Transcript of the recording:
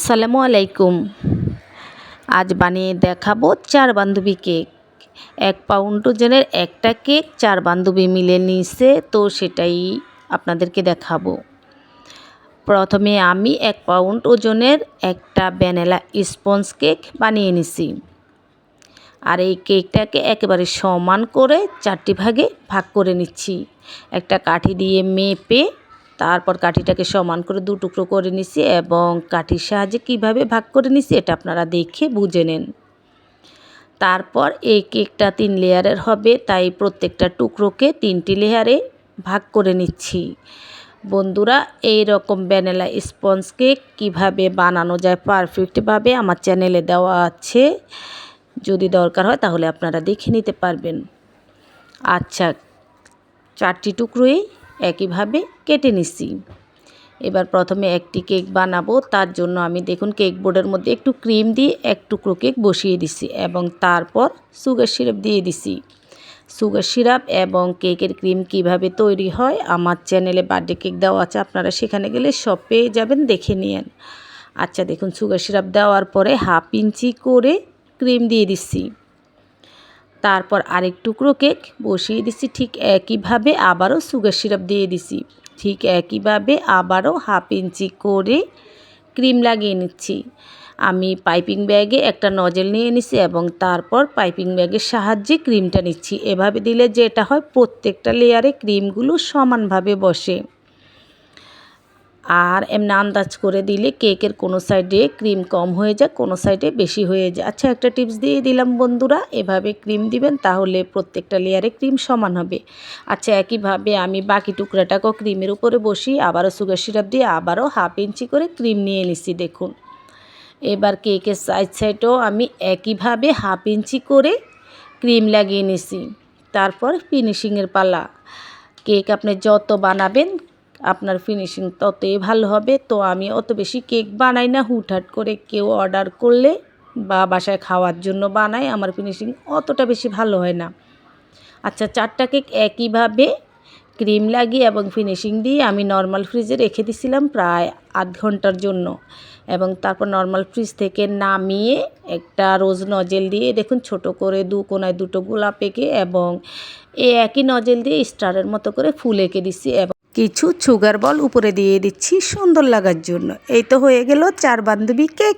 আসসালামু আলাইকুম। আজ বানিয়ে দেখাবো চার বান্ধবী কেক। এক পাউন্ড ওজনের একটা কেক চার বান্ধবী মিলে নিছে তো সেটাই আপনাদেরকে দেখাবো। প্রথমে আমি এক পাউন্ড ওজনের একটা ভ্যানিলা স্পঞ্জ কেক বানিয়ে নিছি। আর এই কেকটাকে একেবারে সমান করে চারটি ভাগে ভাগ করে নিচ্ছি। একটা কাঠি দিয়ে মেপে তারপর কাঠিটাকে সমান করে দু টুকরো করে নিছি এবং কাঠির সাহায্যে কীভাবে ভাগ করে নিছি এটা আপনারা দেখে বুঝে নেন। তারপর এই কেকটা তিন লেয়ারের হবে, তাই প্রত্যেকটা টুকরোকে তিনটি লেয়ারে ভাগ করে নিচ্ছি। বন্ধুরা এই রকম ভ্যানিলা স্পঞ্জ কেক কীভাবে বানানো যায় পারফেক্টভাবে আমার চ্যানেলে দেওয়া আছে। যদি দরকার হয় তাহলে আপনারা দেখে নিতে পারবেন। আচ্ছা চারটি টুকরোই একইভাবে কেটে নিছি এবার প্রথমে একটি কেক বানাবো, তার জন্য আমি দেখুন কেক বোর্ডের মধ্যে একটু ক্রিম দিয়ে এক টুকরো কেক বসিয়ে দিছি এবং তারপর সুগার সিরাপ দিয়ে দিছি সুগার সিরাপ এবং কেকের ক্রিম কীভাবে তৈরি হয় আমার চ্যানেলে বার্থডে কেক দেওয়া আছে, আপনারা সেখানে গেলে সব পেয়ে যাবেন, দেখে নিয়েন। আচ্ছা দেখুন সুগার সিরাপ দেওয়ার পরে হাফ ইঞ্চি করে ক্রিম দিয়ে দিচ্ছি। তারপর আরেক টুকরো কেক বসিয়ে দিছি, ঠিক একইভাবে আবারও সুগার সিরাপ দিয়ে দিছি। ঠিক একইভাবে আবারও হাফ ইঞ্চি করে ক্রিম লাগিয়ে নিচ্ছি। আমি পাইপিং ব্যাগে একটা নজেল নিয়ে নিছি এবং তারপর পাইপিং ব্যাগের সাহায্যে ক্রিমটা নিচ্ছি। এভাবে দিলে যেটা হয়, প্রত্যেকটা লেয়ারে ক্রিমগুলো সমানভাবে বসে। আর এমনি আন্দাজ করে দিলে কেকের কোনো সাইডে ক্রিম কম হয়ে যায়, কোনো সাইডে বেশি হয়ে যায়। আচ্ছা একটা টিপস দিয়ে দিলাম বন্ধুরা, এভাবে ক্রিম দিবেন তাহলে প্রত্যেকটা লেয়ারে ক্রিম সমান হবে। আচ্ছা একইভাবে আমি বাকি টুকরাটাকেও ক্রিমের উপরে বসি আবারও সুগার সিরাপ দিয়ে আবারও হাফ ইঞ্চি করে ক্রিম নিয়ে নিছি, দেখুন। এবার কেকের সাইড সাইডও আমি একইভাবে হাফ ইঞ্চি করে ক্রিম লাগিয়ে নিছি। তারপর ফিনিশিংয়ের পালা। কেক আপনি যত বানাবেন আপনার ফিনিশিং ততই ভালো হবে। তো আমি অত বেশি কেক বানাই না। হুটহাট করে কেউ অর্ডার করলে বা বাসায় খাওয়ার জন্য বানাই, আমার ফিনিশিং অতটা বেশি ভালো হয় না। আচ্ছা চারটা কেক একইভাবে ক্রিম লাগিয়ে এবং ফিনিশিং দিয়ে আমি নর্মাল ফ্রিজে রেখে দিছিলাম প্রায় আধ ঘণ্টার জন্য। এবং তারপর নর্মাল ফ্রিজ থেকে নামিয়ে একটা রোজ নজেল দিয়ে, দেখুন ছোট করে দু কোনায় দুটো গোলাপ এঁকে এবং এই একই নজেল দিয়ে স্টারের মতো করে ফুল এঁকে দিচ্ছি এবং কিছু সুগার বল উপরে দিয়ে দিচ্ছি সুন্দর লাগার জন্য। এই তো হয়ে গেল চার বান্ধবী কেক